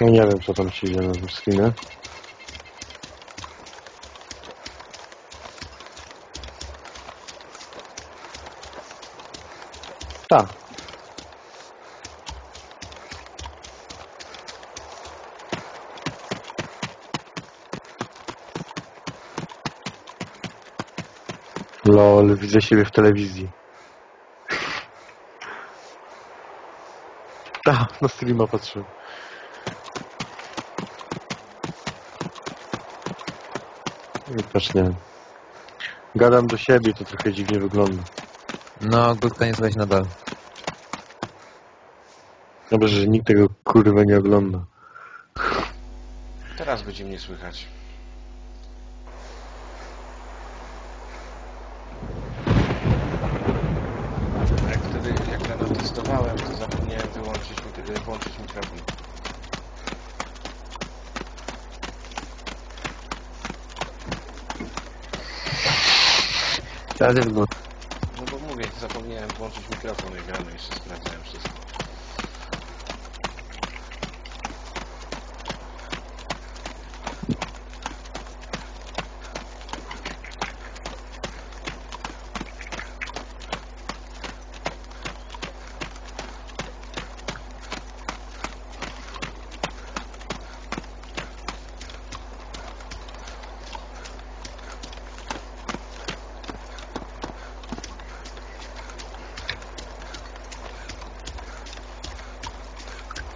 Ja nie wiem, co tam się dzieje na tym streamie. Tak. Lol, widzę siebie w telewizji. Tak, na streama patrzyłem. I Też nie. Gadam do siebie, to trochę dziwnie wygląda. No, Gutka nie słychać nadal. Dobrze, że nikt tego kurwa nie ogląda. Teraz będzie mnie słychać. Jak wtedy, jak rano testowałem, to zapomniałem wyłączyć, włączyć mikrofon. Teraz jest. No bo mówię, zapomniałem włączyć mikrofon jak rano jeszcze sprawdzałem wszystko.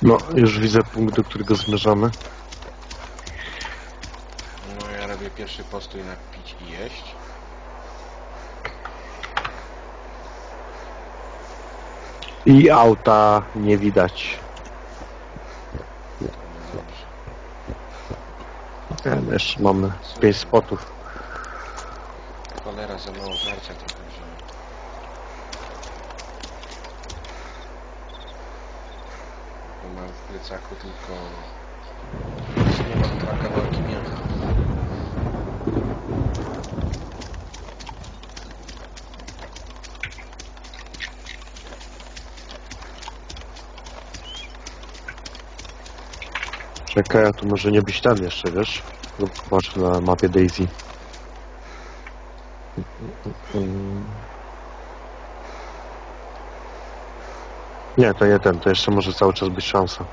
No, już widzę punkt, do którego zmierzamy. No ja robię pierwszy postój na pić i jeść. I auta nie widać. Dobrze. Ja, jeszcze mamy 5 spotów. Cholera, za mało żarcia trochę wziąłem. Bo mam w plecaku tylko... Nie mam dwa kawałki mięcha. Czekaj, a tu może nie być tam jeszcze, wiesz? Zobacz na mapie Daisy. Nie, to nie ten, to jeszcze może cały czas być szansa.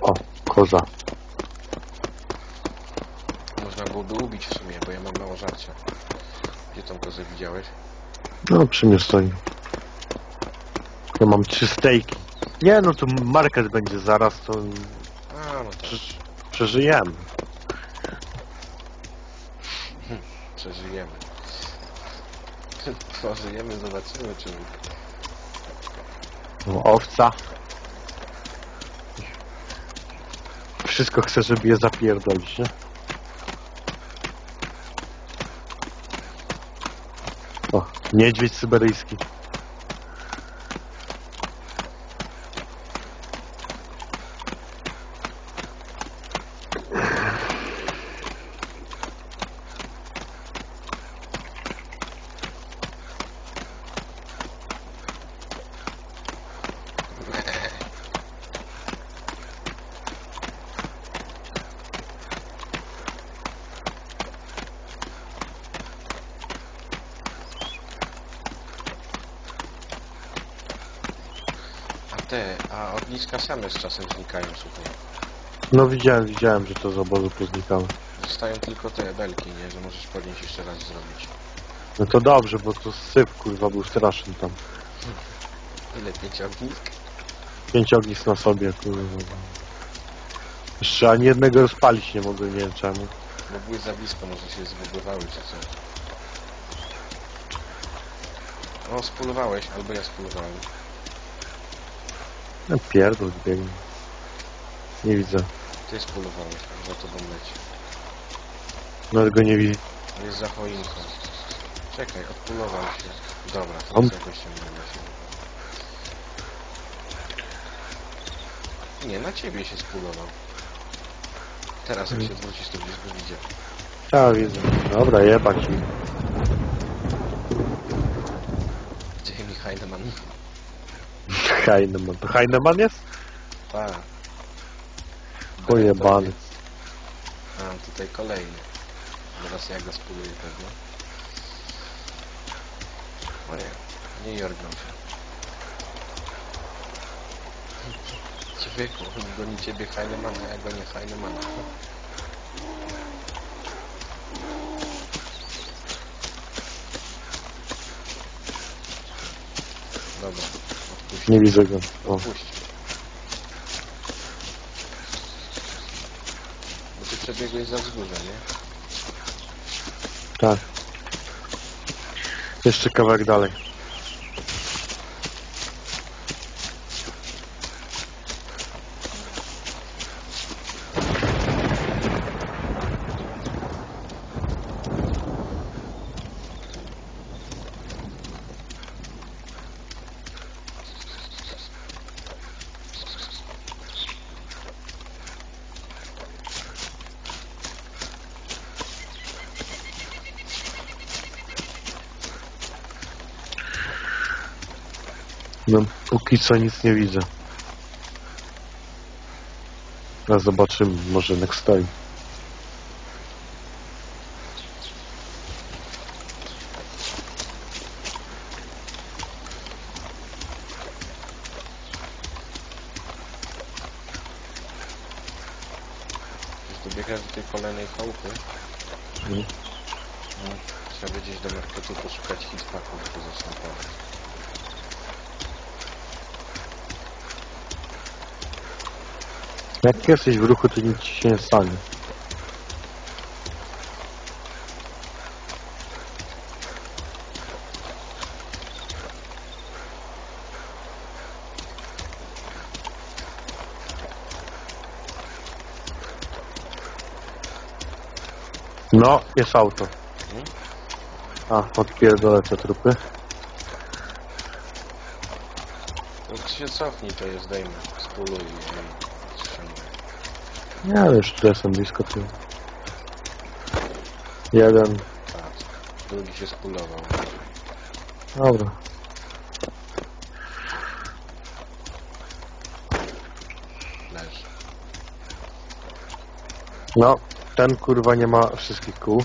O, koza. Można byłoby ubić w sumie, bo ja mam mało żarcia. Gdzie tą kozę widziałeś? No, przy mnie stoi. Ja mam trzy stejki. Nie, no to market będzie zaraz, to A, no to prze- przeżyjemy. przeżyjemy. Przeżyjemy, zobaczymy czy... No, owca. Wszystko chce, żeby je zapierdolić, nie? O, niedźwiedź syberyjski. Te, a ogniska same z czasem znikają, słuchaj. No widziałem, widziałem, że to z obozu poznikało. Zostają tylko te belki, nie? Że możesz podnieść jeszcze raz zrobić. No to dobrze, bo to syf, kurwa, był straszny tam. Ile pięć ognisk? Pięć ognisk na sobie, kurwa. Jeszcze ani jednego rozpalić nie mogłem, nie wiem czemu. Bo były za blisko, może się zbugowały czy coś. O, spulowałeś, albo ja spulowałem. No pierdol, biegnie. Nie widzę. Ty spulowałeś, a za tobą leci. No go nie widzę. Jest za choinką. Czekaj, odpulował się. Dobra, to On- jest jakoś się nie da się. Nie, na ciebie się spulował. Teraz jak się zwrócisz, to będziesz go widział. Ja widzę. Dobra, jebać mi. Gdzie mi Heinemann? Heinemann. To Heinemann jest? Tak. Pojebany. A, tutaj kolejny. Teraz ja go spróbuję pewnie. O nie, nie jorgną się. Człowieku, goni ciebie Heinemana, ja gonię Heinemana. Dobra. Nie widzę go. O. Odpuść. Bo ty przebiegłeś za wzgórze, nie? Tak. Jeszcze kawałek dalej. No, póki co nic nie widzę. Teraz zobaczymy, może next time. Już dobiegasz do tej kolejnej chałupy. Mhm. No, Trzeba wiedzieć do marketu poszukać hitpaków, to zacznę pomóc. Jak jesteś w ruchu, to nic się nie stanie. No, jest auto. A, odpierdolę te trupy. To się cofnij, to je zdejmę. Spuluj. Ja już tu jestem blisko tyłu. Jeden. Drugi się spulował. Dobra. Leży. No, ten kurwa nie ma wszystkich kół.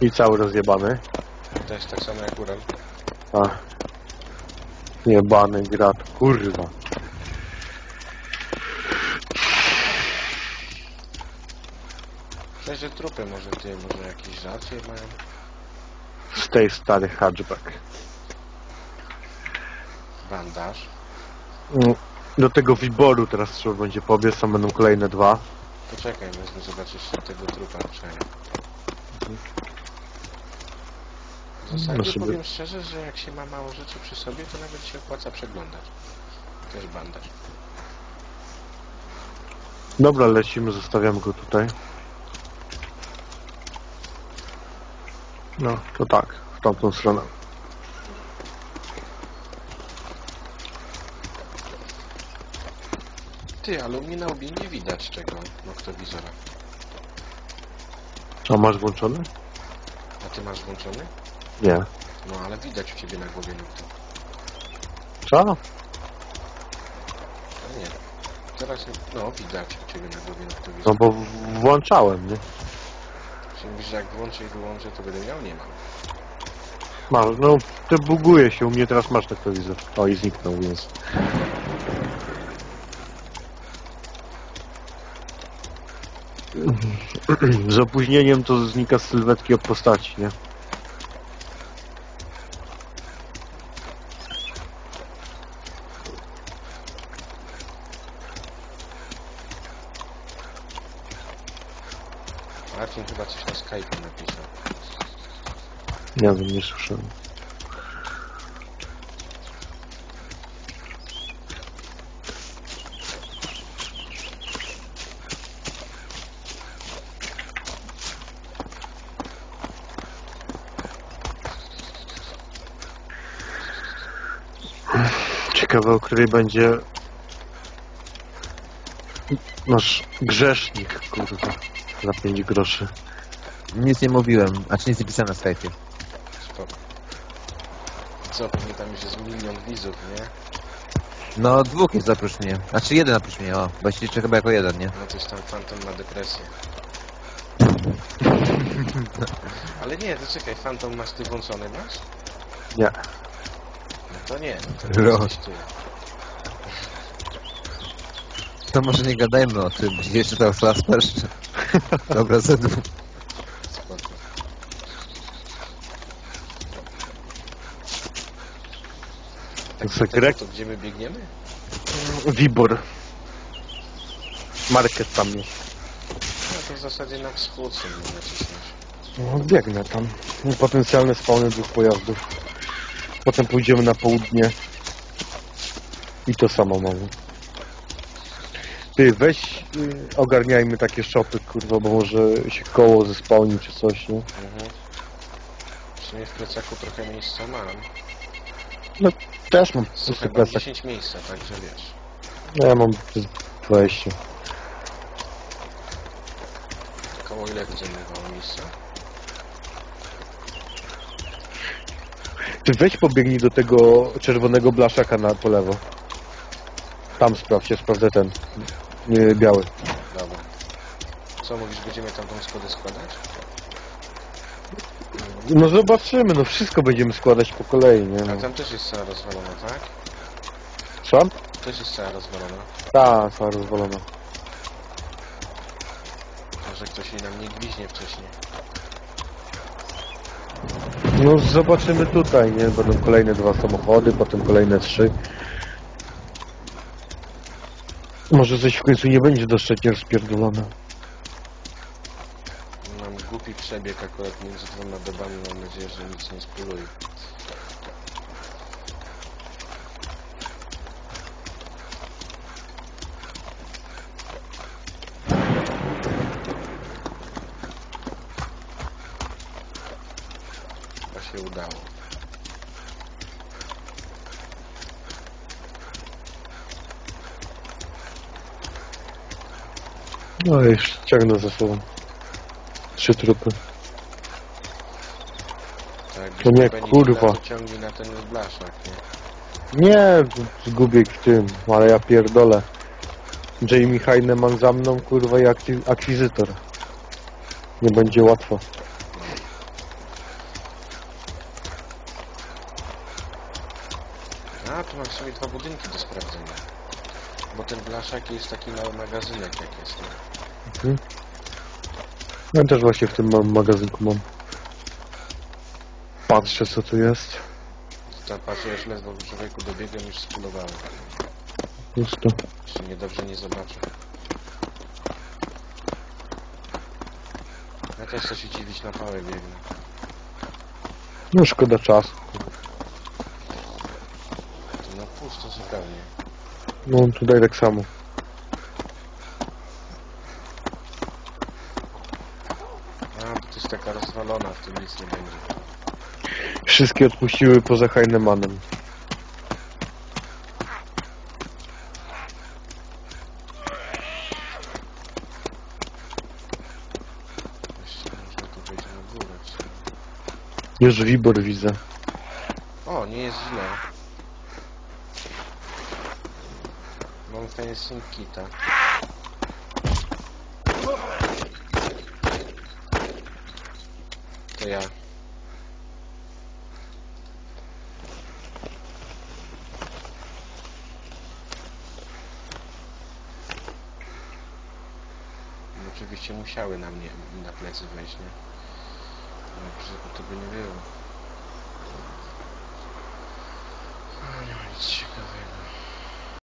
I cały rozjebany. To jest tak samo jak Ural. A. Jebany grat, kurwa. Leży trupy, może ty, może jakieś żarcie mają? Stay stary hatchback. Bandaż. Mm, Do tego wyboru teraz trzeba będzie pobiec, tam będą kolejne dwa. Poczekaj, wezmę zobaczyć czy tego trupa przejmę. W zasadzie No sobie- powiem szczerze, że jak się ma mało rzeczy przy sobie, to nawet się opłaca przeglądać. Też bandaż. Dobra, lecimy, zostawiamy go tutaj. No, to tak, w tamtą stronę. Ty, ale u mnie na łbie nie widać tego noktowizora. A masz włączony? A ty masz włączony? Nie. No ale widać u ciebie na głowie nokto. Co? A nie. Teraz, no widać u ciebie na głowie noktowizor. No bo włączałem, nie? Czyli mówisz, jak włączę i wyłączę, to będę miał? Nie mam. Masz, no, ty buguje się, u mnie teraz masz tektowizor. O, i zniknął, więc... Z opóźnieniem to znika z sylwetki o postaci, nie? Marcin chyba coś na Skype napisał. Nie słyszałem. Ciekawe, o której będzie Masz grzesznik, kurwa. Za 5 groszy. Nic nie mówiłem, a czy nic nie pisałem na Skype'ie. Co, pewnie tam już jest milion widzów, nie? No, dwóch jest oprócz mnie. Znaczy jeden oprócz mnie, o. Bo się liczę chyba jako jeden, nie? No coś tam Phantom ma depresję. Ale nie, to czekaj, Phantom masz ty włączony, masz? Nie. No to nie, no to Ro. jesteś ty. To może nie gadajmy o tym, gdzie jeszcze to Flasper. Dobra, zedł. Tak, Sekret? To gdzie my biegniemy? Wibor. Market tam jest. No to w zasadzie na wschód się można cisnąć. No, biegnę tam. Potencjalne spawny dwóch pojazdów. Potem pójdziemy na południe. I to samo mamy. Ty, weź, y, ogarniajmy takie shopy, kurwa, bo może się koło zespałni czy coś, nie? Mhm. W sumie w plecaku trochę miejsca mam. Też mam Słuchaj, pusty mam plecak. 10 miejsca, także wiesz. No, Ja mam 20. Koło ile będzie miało miejsca? Ty weź pobiegnij do tego czerwonego blaszaka na po lewo. Tam sprawdź, ja sprawdzę ten. Nie, biały. Dobra. Co mówisz, będziemy tam tą składę składać? No zobaczymy, no wszystko będziemy składać po kolei, nie? A No. tam też jest cała rozwalona, tak? Co? Też jest cała rozwalona. Ta, cała rozwalona. Może ktoś jej nam nie gwiźnie wcześniej. No zobaczymy tutaj, nie? Będą kolejne dwa samochody, potem kolejne trzy. Może coś w końcu nie będzie doszczętnie rozpierdolone. Głupi przebieg akurat między dwoma dobami, mam nadzieję, że nic nie spróbuję. Się udało. No już ciągnę za sobą. Trzy trupy. Tak, To nie, kurwa. Ciągnie na ten blaszak, nie? Nie, zgubię w tym, ale ja pierdolę. Jamie Heineman za mną, kurwa, i akwi- akwizytor. Nie będzie łatwo. A, tu mam w sumie dwa budynki do sprawdzenia. Bo ten blaszak jest taki mały magazynek jak jest, nie? Ja też właśnie w tym magazynku mam. Patrzę co tu jest. Tam patrzę, już ledwo człowieku dobiegłem, już spulowałem. Pusto. Jeszcze mnie dobrze nie zobaczę. Ja też chcę się dziwić na pałę biegnę. No szkoda czasu. To no pusto zupełnie. No tutaj tak samo. A, bo to jest taka rozwalona, w tym nic nie będzie. Wszystkie odpuściły poza Heinemannem. Jeszcze można tu wejść na górę. Czy... Już Wibor widzę. O, nie jest źle. Mam fencing kita. To ja. No, Oczywiście musiały na mnie na plecy wejść, nie? No, to by nie było.